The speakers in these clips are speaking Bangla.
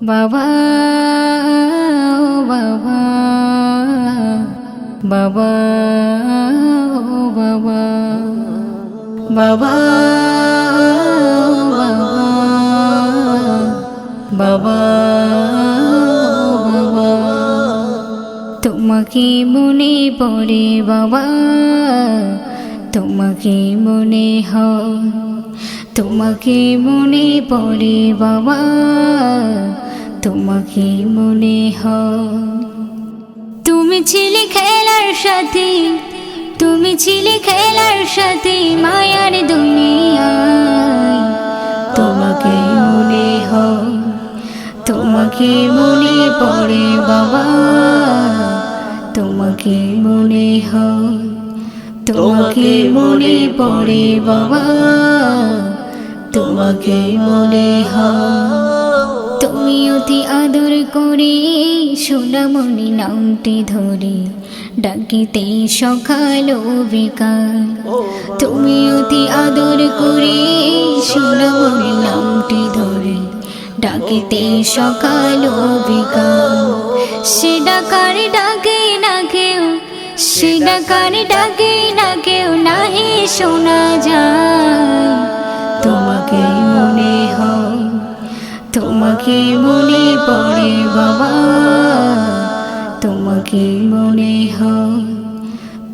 বাবা বাবা বাবা বাবা বাবা বাবা বাবা। বাবা তোমাকে মনে পড়ে বাবা, তোমাকে মনে হয়। তোমাকে মনে পড়ে বাবা, তোমাকে মনে হয়। তুমি ছিলে খেলার সাথে, তুমি ছিলে খেলার সাথে মায়ার দুনিয়ায়। তোমাকে মনে হয়, তোমাকে মনে পড়ে বাবা, তোমাকে মনে হয়। তোমাকে মনে পড়ে বাবা। তোমাকে মনে হয়। তুমি অতি আদর করে সোনামণি নামটি ধরে ডাকিতে সকাল ও বিকাল। তুমি অতি আদর করে সোনামণি নামটি ধরে ডাকিতে সকাল ও বিকাল। সে ডাকার ডাকে না কেউ সে ডাকার ডাকে না তোমাকে মনে পড়ে বাবা। তোমাকে মনে হয়,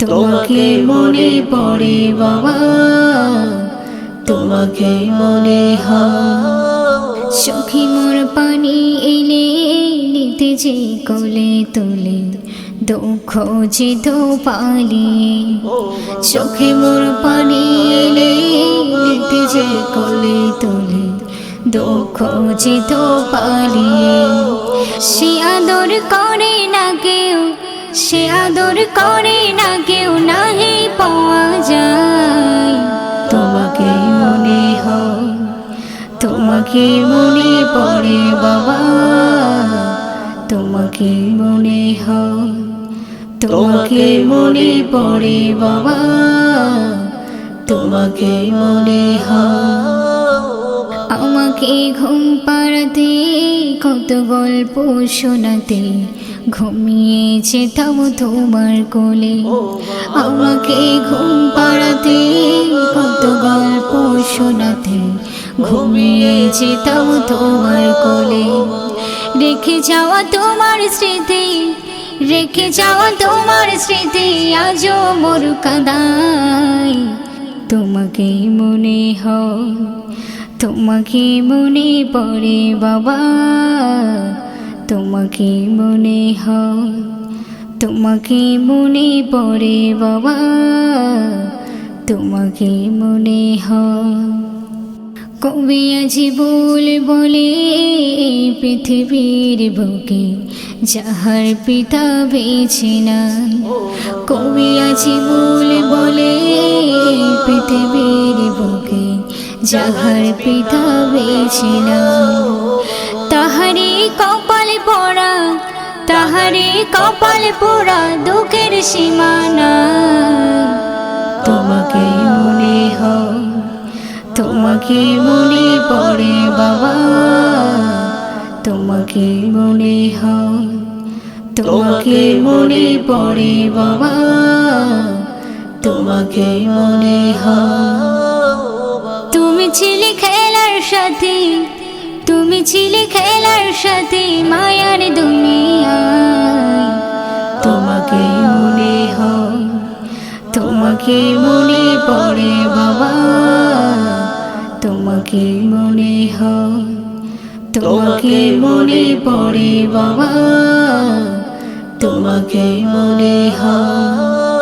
তোমাকে মনে পড়ে বাবা। তোমাকে মনে হয়, সখী মোর পানি এলে নিতে যে কোলে তোলে, দুঃখ যে তো পালিয়ে চোখে মোর পানি এলে নিতে যে কোলে তোলে দুঃখ যে তো পালিয়ে সে আদর করে না কেউ, সে আদর করে না কেউ নাহি পাওয়া যায়। তোমাকে মনে হয়, তোমাকে মনে পড়ে বাবা। তোমাকে মনে হয়, তোমাকে মনে পড়ে বাবা। তোমাকে মনে হয়। আমাকে ঘুম পাড়াতে, কত গল্প শোনাতে। ঘুমিয়ে যেতাম তোমার কোলে। আমাকে ঘুম পাড়াতে, কত গল্প শোনাতে। ঘুমিয়ে যেতাম তোমার কোলে। রেখে যাওয়া তোমার স্মৃতি, রেখে যাওয়া তোমার স্মৃতি আজও মোর কাদাই তোমাকে মনে হয় তোমাকে মনে পড়ে বাবা, তোমাকে মনে হয়, তোমাকে মনে পড়ে বাবা, তোমাকে মনে হয়। কবি আজি বল বলে পৃথিবীর বুকে, যাহার পিতা বেছে নাই কবি আজি বল বলে পৃথিবীর বুকে যাহার পিতা বেছে নাই তাহারে কপাল পড়া তাহারে কপাল পোড়া দুঃখের সীমানা। তোমাকে মনে হয়, তোমাকে মনে পড়ে বাবা। তোমাকে মনে হয়, তোমাকে মনে পড়ে বাবা। তোমাকে মনে হয় ছিলে খেলার সাথে, তুমি ছিলে খেলার সাথে মায়ার দুনিয়ায় তোমাকে মনে হয়, তোমাকে মনে পড়ে বাবা। তোমাকে মনে হয়, তোমাকে মনে পড়ে বাবা। তোমাকে মনে হয়।